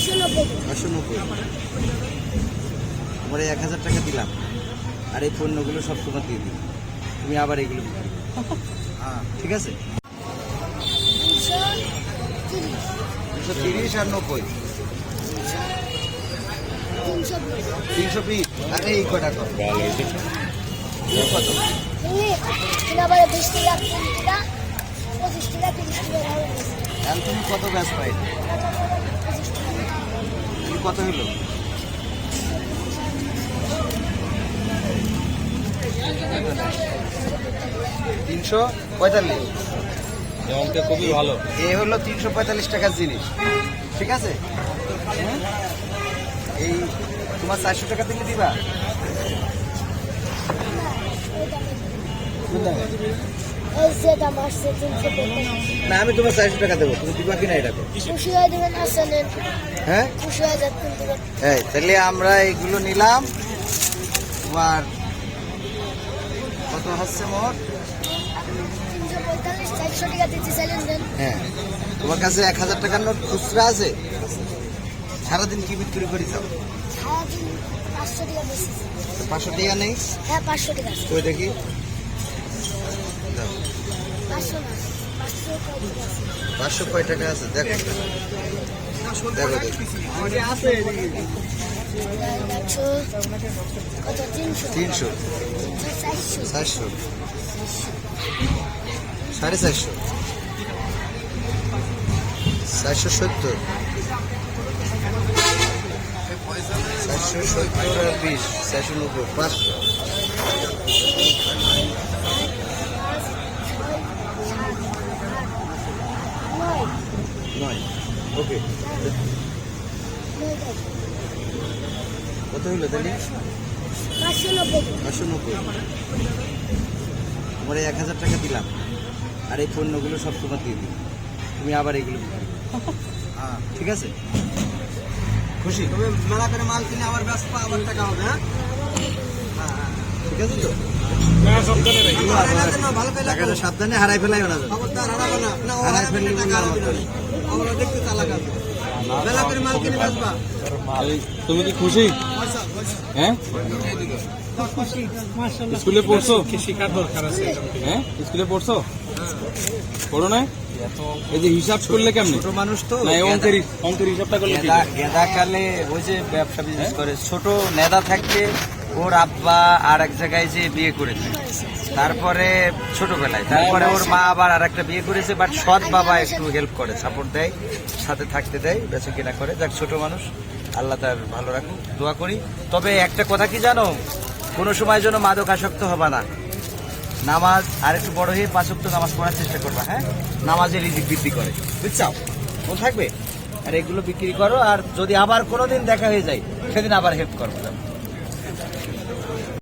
পাঁচশো নব্বই আমরা এক হাজার টাকা দিলাম আর এই পণ্যগুলো সব তোমার দিয়ে দিই তুমি আবার এগুলো হ্যাঁ ঠিক আছে দুশো তিরিশ আর নব্বই তিনশো আরে কটা কত ব্যাস পাই কত হলো তিনশো পঁয়তাল্লিশ। অঙ্কে খুবই ভালো। এ হলো তিনশো পঁয়তাল্লিশ টাকার জিনিস। ঠিক আছে? এই তোমার চারশো টাকা দিলে দিবা? এই যে দাম আসছে তিনশো পঁয়তাল্লিশ। না আমি তোমার চারশো টাকা দেবো তুমি দিবা কিনা এটা খুশি হয়ে হ্যাঁ? তাহলে আমরা এইগুলো নিলাম। তোমার কত হচ্ছে মোট? হ্যাঁ। তোমার কাছে এক হাজার টাকার নোট খুচরা আছে? সারাদিন কি বিক্রি করি যাও সারাদিন পাঁচশো টাকা নেই? হ্যাঁ পাঁচশো টাকা দেখি। পাঁচশো কয় টাকা আছে? দেখো। দেখো তিনশো। চারশো। সাড়ে চারশো। চারশো সত্তর। চারশো সত্তর আর বিশ, চারশো নব্বই, পাঁচশো। কত হইল তাহলে? পাঁচশো নব্বই। পাঁচশো এক হাজার টাকা দিলাম। আর এই পণ্যগুলো সব তোমার দিয়ে দিই তুমি আবার এগুলো হ্যাঁ ঠিক আছে? খুশি? তবে মেলা করে মাল কিনে আবার ব্যস্ত আবার টাকা হবে হ্যাঁ? ঠিক আছে তো? না, ভালো করে টাকাটা সাবধানে হারাই ফেলাই না। হারাই ফেললে আমরা দেখতে চালাক আছে। মেলা করে মাল কিনে বেচবা। তুমি কি খুশি? হ্যাঁ? স্কুলে পড়ছো? শিকার দরকার আছে হ্যাঁ? স্কুলে পড়ছো? পড়ো না এই যে হিসাব করলে কেমন? ছোট মানুষ তো। না অঙ্কের অঙ্কের হিসাবটা করলে গেদা গেদা কালে ওই যে ব্যবসা বিজনেস করে ছোট নেদা থাকতে ওর আব্বা আর এক জায়গায় যে বিয়ে করেছে তারপরে ছোটবেলায়, তারপরে ওর মা আবার আর একটা বিয়ে করেছে বাট সৎ বাবা একটু হেল্প করে সাপোর্ট দেয়, সাথে থাকতে দেয়, বেঁচে কিনা করে। যাক, ছোট মানুষ, আল্লাহ তার ভালো রাখুক, দোয়া করি। তবে একটা কথা কি জানো? কোনো সময় যেন মাদক আসক্ত হবে না। নামাজ, আর একটু বড় হয়ে পাঁচ ওয়াক্ত নামাজ পড়ার চেষ্টা করবা হ্যাঁ? নামাজের রিজিক বৃদ্ধি করে। বুঝছাও? মনে থাকবে? আর এগুলো বিক্রি করো, আর যদি আবার কোনোদিন দেখা হয়ে যায়, সেদিন আবার হেল্প করব